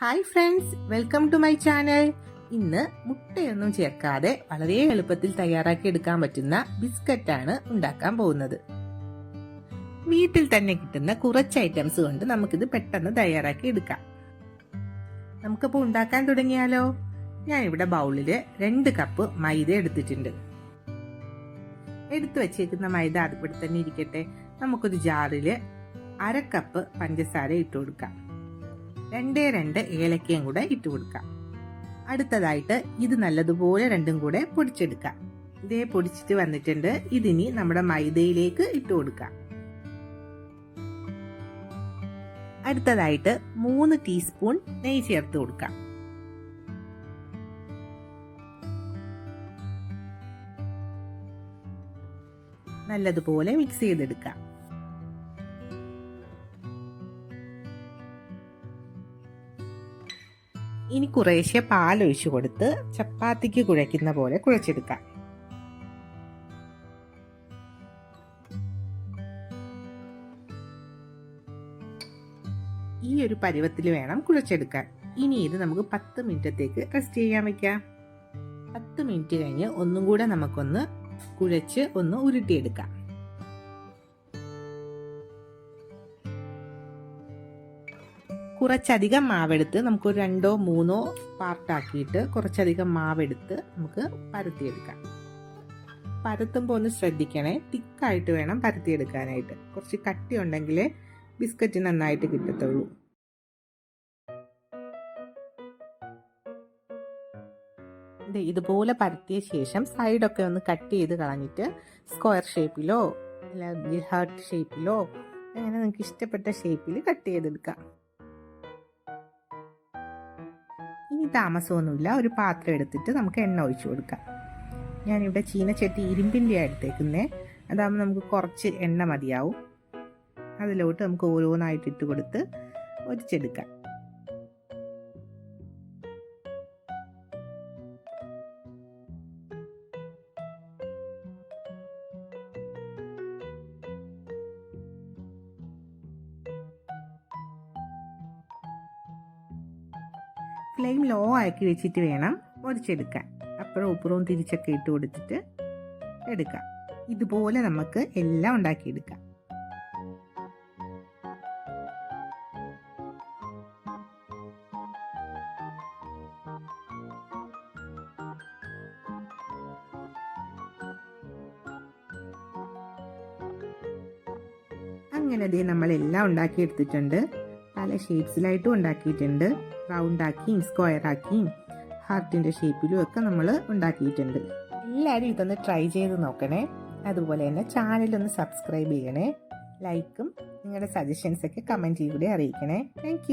Hi friends welcome to my channel. ഇന്ന് മുട്ടയൊന്നും ചേർക്കാതെ വളരെ എളുപ്പത്തിൽ തയ്യാറാക്കി എടുക്കാൻ പറ്റുന്ന ബിസ്ക്കറ്റ് ആണ് ഉണ്ടാക്കാൻ പോകുന്നത്. വീട്ടിൽ തന്നെ കിട്ടുന്ന കുറച്ച് ഐറ്റംസ് കൊണ്ട് നമുക്കിത് പെട്ടെന്ന് തയ്യാറാക്കി എടുക്കാം. നമുക്കിപ്പോൾ ഉണ്ടാക്കാൻ തുടങ്ങിയാലോ? ഞാൻ ഇവിടെ ബൗളിൽ രണ്ട് കപ്പ് മൈദ എടുത്തിട്ടുണ്ട്. എടുത്തു വച്ചേക്കുന്ന മൈദ അതുപോലെ തന്നെ ഇരിക്കട്ടെ. നമുക്കൊരു ജാറിൽ അര കപ്പ് പഞ്ചസാര ഇട്ട് കൊടുക്കാം. രണ്ടേ രണ്ട് ഏലക്കയും കൂടെ ഇട്ട് കൊടുക്കാം. അടുത്തതായിട്ട് ഇത് നല്ലതുപോലെ രണ്ടും കൂടെ പൊടിച്ചെടുക്കാം. ഇതേ പൊടിച്ചിട്ട് വന്നിട്ടുണ്ട്. ഇതിനി നമ്മുടെ മൈദയിലേക്ക് ഇട്ട് കൊടുക്കാം. അടുത്തതായിട്ട് മൂന്ന് ടീസ്പൂൺ നെയ്യ് ചേർത്ത് കൊടുക്കാം. നല്ലതുപോലെ മിക്സ് ചെയ്തെടുക്കാം. ഇനി കുറേശ്ശെ പാലൊഴിച്ചു കൊടുത്ത് ചപ്പാത്തിക്ക് കുഴയ്ക്കുന്ന പോലെ കുഴച്ചെടുക്കാം. ഈ ഒരു പരുവത്തിൽ വേണം കുഴച്ചെടുക്കാൻ. ഇനി ഇത് നമുക്ക് പത്ത് മിനിറ്റത്തേക്ക് റെസ്റ്റ് ചെയ്യാൻ വെക്കാം. പത്ത് മിനിറ്റ് കഴിഞ്ഞ് ഒന്നും കൂടെ നമുക്കൊന്ന് കുഴച്ച് ഒന്ന് ഉരുട്ടിയെടുക്കാം. കുറച്ചധികം മാവെടുത്ത് നമുക്ക് ഒരു രണ്ടോ മൂന്നോ പാർട്ടാക്കിയിട്ട് കുറച്ചധികം മാവെടുത്ത് നമുക്ക് പരത്തിയെടുക്കാം. പരത്തുമ്പോൾ ഒന്ന് ശ്രദ്ധിക്കണേ. തിക്കായിട്ട് വേണം പരത്തിയെടുക്കാനായിട്ട്. കുറച്ച് കട്ടി ഉണ്ടെങ്കിൽ ബിസ്ക്കറ്റ് നന്നായിട്ട് കിട്ടത്തുള്ളൂ. ഇതുപോലെ പരത്തിയ ശേഷം സൈഡൊക്കെ ഒന്ന് കട്ട് ചെയ്ത് കളഞ്ഞിട്ട് സ്ക്വയർ ഷേപ്പിലോ അല്ല ഹാർട്ട് ഷേപ്പിലോ അങ്ങനെ നിങ്ങൾക്ക് ഇഷ്ടപ്പെട്ട ഷേപ്പിൽ കട്ട് ചെയ്തെടുക്കാം. ഇനി താമസമൊന്നുമില്ല. ഒരു പാത്രം എടുത്തിട്ട് നമുക്ക് എണ്ണ ഒഴിച്ചു കൊടുക്കാം. ഞാനിവിടെ ചീനച്ചട്ടി ഇരുമ്പിന്റെ എടുത്തേക്കുന്നേ. അതാകുമ്പോൾ നമുക്ക് കുറച്ച് എണ്ണ മതിയാവും. അതിലോട്ട് നമുക്ക് ഓരോന്നായിട്ട് ഇട്ട് കൊടുത്ത് ഒരിച്ചെടുക്കാം. ഫ്ലെയിം ലോ ആക്കി വെച്ചിട്ട് വേണം പൊരിച്ചെടുക്കാൻ അപ്പുറവും ഉപ്പുറവും തിരിച്ചൊക്കെ ഇട്ട് കൊടുത്തിട്ട് എടുക്കാം. ഇതുപോലെ നമുക്ക് എല്ലാം ഉണ്ടാക്കിയെടുക്കാം. അങ്ങനെ ദേ നമ്മളെല്ലാം ഉണ്ടാക്കിയെടുത്തിട്ടുണ്ട്. പല ഷേപ്സിലായിട്ടും ഉണ്ടാക്കിയിട്ടുണ്ട്. റൗണ്ട് സ്ക്വയറാക്കിയും ഹാർട്ടിന്റെ ഷേപ്പിലും ഒക്കെ നമ്മൾ ഉണ്ടാക്കിയിട്ടുണ്ട്. എല്ലാവരും ഇതൊന്ന് ട്രൈ ചെയ്ത് നോക്കണേ. അതുപോലെ തന്നെ ചാനലൊന്ന് സബ്സ്ക്രൈബ് ചെയ്യണേ. ലൈക്കും നിങ്ങളുടെ സജഷൻസൊക്കെ കമന്റ് ചെയ്യൂടെ അറിയിക്കണേ. താങ്ക്